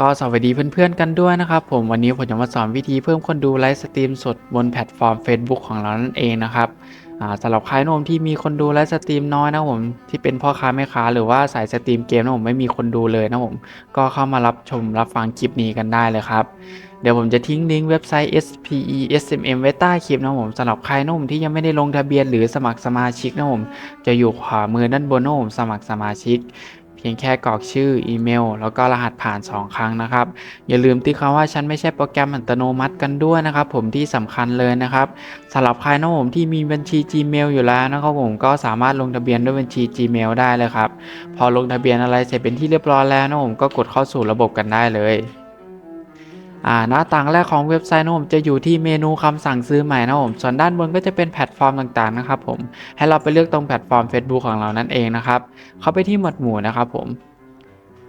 ก็สวัสดีเพื่อนๆกันด้วยนะครับผมวันนี้ผมจะมาสอนวิธีเพิ่มคนดูไลฟ์สตรีมสดบนแพลตฟอร์ม Facebook ของเรานั่นเองนะครับสำหรับใครนะผมที่มีคนดูไลฟ์สตรีมน้อยนะผมที่เป็นพ่อค้าแม่ค้าหรือว่าสายสตรีมเกมนะผมไม่มีคนดูเลยนะผมก็เข้ามารับชมรับฟังคลิปนี้กันได้เลยครับเดี๋ยวผมจะทิ้งลิงก์เว็บไซต์ SPE SMM ไว้ใต้คลิปนะผมสำหรับใครนะผมที่ยังไม่ได้ลงทะเบียนหรือสมัครสมาชิกนะผมจะอยู่ขวามือด้านบนนะผมสมัครสมาชิก พียงแค่กรอกชื่ออีเมล แล้วก็รหัสผ่าน 2 ครั้งนะครับ อย่าลืมติ๊กคำว่าฉันไม่ใช่โปรแกรมอัตโนมัติกันด้วยนะครับ ผมที่สำคัญเลยนะครับสำหรับใครนะผมที่มีบัญชี Gmail อยู่แล้วนะครับผมก็สามารถลงทะเบียนด้วยบัญชี Gmail ได้เลยครับพอลงทะเบียนอะไรเสร็จเป็นที่เรียบร้อยแล้วนะผมก็กดเข้าสู่ระบบกันได้เลย อ่าหน้าต่างแรกของเว็บไซต์นะผมจะอยู่ที่เมนูคำสั่งซื้อใหม่นะผมส่วนด้านบนก็จะเป็นแพลตฟอร์มต่างๆนะครับผมให้เราไปเลือกตรงแพลตฟอร์ม Facebook ของเรานั่นเองนะครับเข้าไปที่หมวดหมู่นะครับผม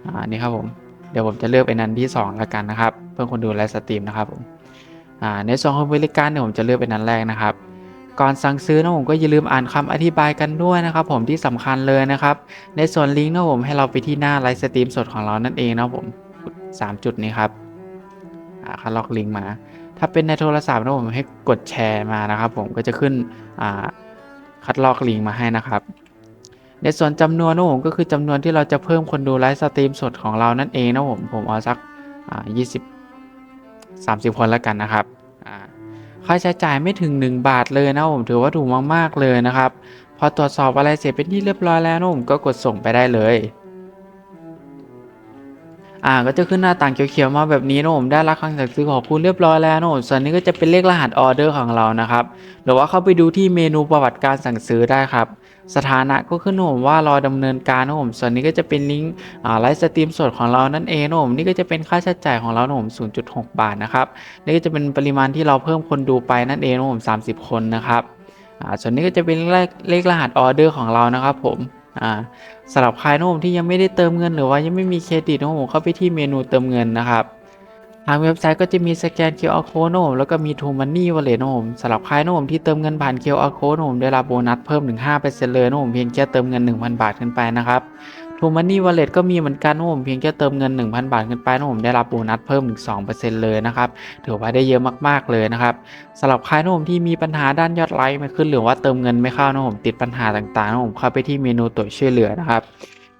อ่านี่ครับผมเดี๋ยวผมจะเลือกเป็นอันที่2แล้วกันนะครับ เพื่อคนดูไลฟ์สตรีมนะครับผมอ่าในส่วนของบริการเนี่ยผมจะเลือกเป็นอันแรกนะครับก่อนสั่งซื้อนะผมก็อย่าลืมอ่านคำอธิบายกันด้วยนะครับผมที่สำคัญเลยนะครับ ในส่วนลิงก์นะผมให้เราไปที่หน้าไลฟ์สตรีมสดของเรานั่นเองนะผม 3 จุดนี้ครับ คัดลอกลิงก์มา ถ้าเป็นในโทรศัพท์นะผมให้กดแชร์มานะครับ ผมก็จะขึ้นอ่าคัดลอกลิงก์มาให้นะครับ ในส่วนจำนวนนะผมก็คือจำนวนที่เราจะเพิ่มคนดูไลฟ์สตรีมสดของเรานั่นเองนะผมผมเอาสักอ่ายี่สิบสามสิบคนแล้วกันนะครับค่าใช้จ่ายไม่ถึง 1 บาทเลยนะผมถือว่าถูกมากๆเลยนะครับ พอตรวจสอบอะไรเสร็จเป็นที่เรียบร้อยแล้วนะผมก็กดส่งไปได้เลย อ่าก็จะขึ้นหน้าต่างเขียวๆมาแบบนี้นะผมได้รับคำสั่งซื้อของคุณเรียบร้อยแล้วนะผมส่วนนี้ก็จะเป็นเลขรหัสออเดอร์ของเรานะครับหรือว่าเข้าไปดูที่เมนูประวัติการสั่งซื้อได้ครับ สถานะก็ขึ้นนะผมว่ารอดำเนินการนะผมส่วนนี้ก็จะเป็นลิงก์อ่าไลฟ์สตรีมสดของเรานั่นเองนะผมนี่ก็จะเป็นค่าใช้จ่ายของเรานะผม0.6 บาทนะครับนี่ก็จะเป็นปริมาณที่เราเพิ่มคนดูไปนั่นเองนะผม30 คนนะครับอ่าส่วนนี้ก็จะเป็นเลขเลขรหัสออเดอร์ของเรานะครับผม อ่าสำหรับใครนะผมที่ยังไม่ได้เติมเงินหรือว่ายังไม่มีเครดิตนะผมเข้าไปที่เมนูเติมเงินนะครับทางเว็บไซต์ก็จะมีสแกน QR code นะผมแล้วก็มี True Money Wallet นะผมสำหรับใครนะผมที่เติมเงินผ่าน QR code นะผมได้รับโบนัสเพิ่มถึง5%เลยนะผมเพียงแค่เติมเงิน 1,000 บาทขึ้นไปนะครับ True Money Wallet ก็มีเหมือนกันนะผมเพียงแค่เติมเงิน 1,000 บาทขึ้นไปนะผมได้รับโบนัสเพิ่มถึง2%เลยนะครับถือว่าได้เยอะมากๆเลยนะครับสำหรับใครนะผมที่มีปัญหาด้านยอดไลค์ไม่ขึ้นหรือว่าเติมเงินไม่เข้านะผมติดปัญหาต่างๆนะผมเข้าไปที่เมนูตัวช่วยเหลือนะครับ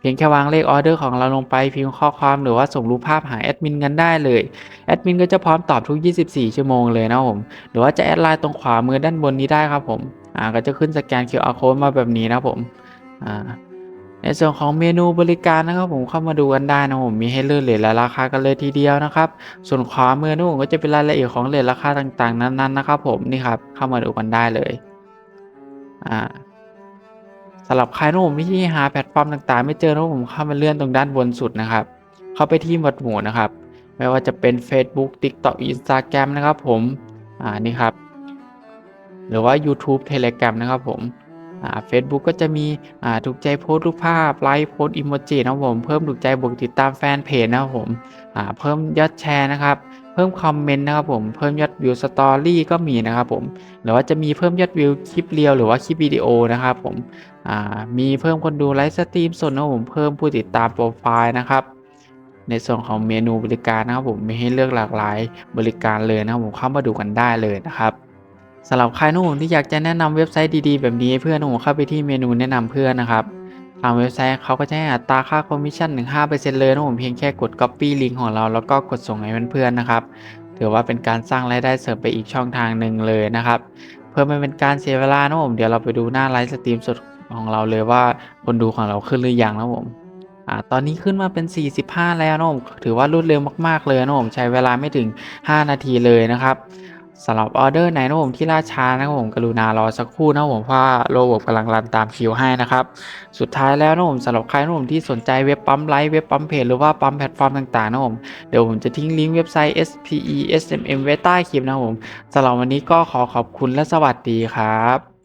เพียงแค่วางเลขออเดอร์ของเราลงไปพิมพ์ข้อความหรือว่าส่งรูปภาพหาแอดมินกันได้เลยแอดมินก็จะพร้อมตอบทุก 24 ชั่วโมงเลยนะผมหรือว่าจะแอดไลน์ตรงขวามือด้านบนนี้ได้ครับผมอ่าก็จะขึ้นสแกน QR code มาแบบนี้นะผมอ่า ในส่วนของเมนูบริการนะครับผมเข้ามาดูกันได้นะผมมีให้เลือกเลทและราคากันเลยทีเดียวนะครับส่วนขวามือนะผมก็จะเป็นรายละเอียดของเลทราคาต่างๆ นั้นๆนะครับผมนี่ครับเข้ามาดูกันได้เลยอ่าสำหรับใครนะผมที่หาแพลตฟอร์มต่าง ๆ ไม่เจอนะผมเข้ามาเลื่อนตรงด้านบนสุดนะครับ เข้าไปที่หมวดหมู่นะครับ ไม่ว่าจะเป็น Facebook TikTok Instagram นะครับผมอ่านี่ครับหรือว่า YouTube Telegram นะครับผม อ่า Facebook ก็จะมีถูกใจโพสต์รูปภาพไลค์โพสต์อิโมจินะครับผมเพิ่มถูกใจบวกติดตามแฟนเพจนะครับผมเพิ่มยอดแชร์นะครับเพิ่มคอมเมนต์นะครับผมเพิ่มยอดวิวสตอรี่ก็มีนะครับผมหรือว่าจะมีเพิ่มยอดวิวคลิปเรียวหรือว่าคลิปวิดีโอนะครับผมมีเพิ่มคนดูไลฟ์สตรีมสดนะครับผมเพิ่มผู้ติดตามโปรไฟล์นะครับในส่วนของเมนูบริการนะครับผมมีให้เลือกหลากหลายบริการเลยนะครับผมเข้ามาดูกันได้เลยนะครับ สำหรับใครนุ่มที่อยากจะแนะนำเว็บไซต์ดีๆ แบบนี้ให้เพื่อนนุ่มเข้าไปที่เมนูแนะนำเพื่อนนะครับทางเว็บไซต์เขาก็จะให้อัตราค่าคอมมิชชั่นถึง5%เลยนะผมเพียงแค่กด Copy ลิงก์ของเราแล้วก็กดส่งให้เพื่อนๆนะครับถือว่าเป็นการสร้างรายได้เสริมไปอีกช่องทางหนึ่งเลยนะครับ เพื่อไม่เป็นการเสียเวลานะผมเดี๋ยวเราไปดูหน้าไลฟ์สตรีมสดของเราเลยว่าคนดูของเราขึ้นหรือยังนะผมอ่าตอนนี้ขึ้นมาเป็น 45 แล้วนะผมถือว่ารวดเร็วมากๆเลยนะผมใช้เวลาไม่ถึง 5 นาทีเลยนะครับ สำหรับออเดอร์ไหนนะผมที่ล่าช้านะครับผมกรุณารอสักครู่นะผมเพราะว่าโรบบกำลังรันตามคิวให้นะครับ สุดท้ายแล้วนะผมสำหรับใครนะผมที่สนใจเว็บปั๊มไลฟ์เว็บปั๊มเพจหรือว่าปั๊มแพลตฟอร์มต่างๆนะผมเดี๋ยวผมจะทิ้งลิงก์เว็บไซต์ SPE SMM ไว้ใต้คลิปนะผมสำหรับวันนี้ก็ขอขอบคุณและสวัสดีครับ